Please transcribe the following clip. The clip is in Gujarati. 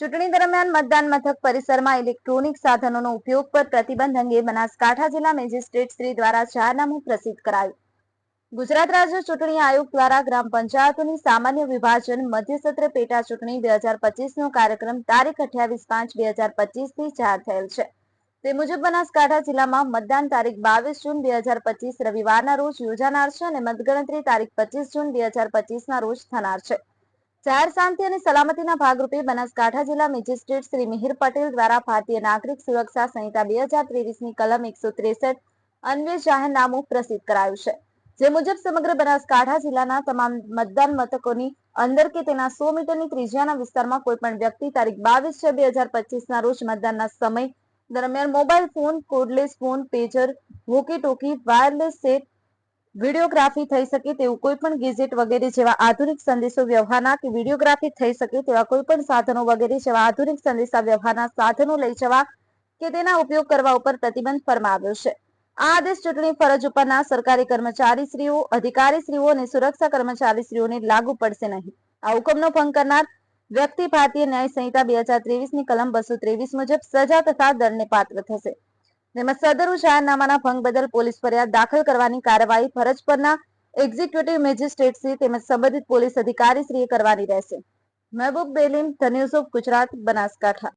ચૂંટણી દરમિયાન મતદાન મથક પરિસરમાં ઇલેક્ટ્રોનિક સાધનોનો ઉપયોગ પર પ્રતિબંધ અંગે બનાસકાંઠા જિલ્લા મેજિસ્ટ્રેટ શ્રી દ્વારા જાહેરનામું પ્રસિદ્ધ કરાયું. ગુજરાત રાજ્ય ચૂંટણી આયોગ દ્વારા ગ્રામ પંચાયતોની સામાન્ય વિભાજન મધ્ય સત્ર પેટા ચૂંટણી બે હજાર પચીસનો કાર્યક્રમ તારીખ અઠ્યાવીસ પાંચ બે હજાર પચીસથી જાહેર થયેલ છે. તે મુજબ બનાસકાંઠા જિલ્લામાં મતદાન તારીખ બાવીસ જૂન બે હજાર પચીસ રવિવારના રોજ યોજાનાર છે અને મતગણતરી તારીખ પચીસ જૂન બે હજાર પચીસના રોજ થનાર છે. જાહેર શાંતિ અને સલામતીના ભાગરૂપે બનાસકાંઠા જિલ્લા મેજિસ્ટ્રેટ શ્રી મિહિર પટેલ દ્વારા ભારતીય નાગરિક સુરક્ષા સંહિતા બે હજાર ત્રેવીસની કલમ એકસો ત્રેસઠ અન્વયે જાહેરનામું પ્રસિદ્ધ કરાયું છે. જે મુજબ સમગ્ર બનાસકાંઠા જિલ્લાના તમામ મતદાન મથકોની અંદર કે તેના સો મીટરની ત્રિજ્યાના વિસ્તારમાં કોઈ પણ વ્યક્તિ તારીખ બાવીસ છ બે હજાર પચીસના રોજ મતદાનના સમય દરમિયાન mobile phone, cordless phone pager walkie talkie, wireless set videography થઈ શકે તેવું કોઈ પણ ગેજેટ વગેરે જેવા આધુનિક સંદેશો વ્યવહારના કે વિડીયોગ્રાફી થઈ શકે તેવા કોઈ પણ સાધનો વગેરે જેવા આધુનિક સંદેશા વ્યવહારના સાધનો લઈ જવા કે તેના ઉપયોગ કરવા ઉપર પ્રતિબંધ ફરમાવ્યો છે. આ આદેશ ચૂંટણી ફરજ ઉપરના સરકારી કર્મચારીશ્રીઓ, અધિકારીશ્રીઓ અને સુરક્ષા કર્મચારીશ્રીઓને લાગુ પડશે નહીં. આ હુકમનો ભંગ કરનાર વ્યક્તિ ભારતીય ન્યાય સંહિતા બે હજાર ત્રેવીસની કલમ બસો ત્રેવીસ મુજબ સજા તથા દંડને પાત્ર થશે. તેમજ સદરુ જાહેરનામાના ભંગ બદલ પોલીસ ફરિયાદ દાખલ કરવાની કાર્યવાહી ફરજ પરના એક્ઝિક્યુટિવ મેજિસ્ટ્રેટશ્રી તેમજ સંબંધિત પોલીસ અધિકારીશ્રીએ કરવાની રહેશે. મહેબૂબ બેલીમ, ધ ગુજરાત, બનાસકાંઠા.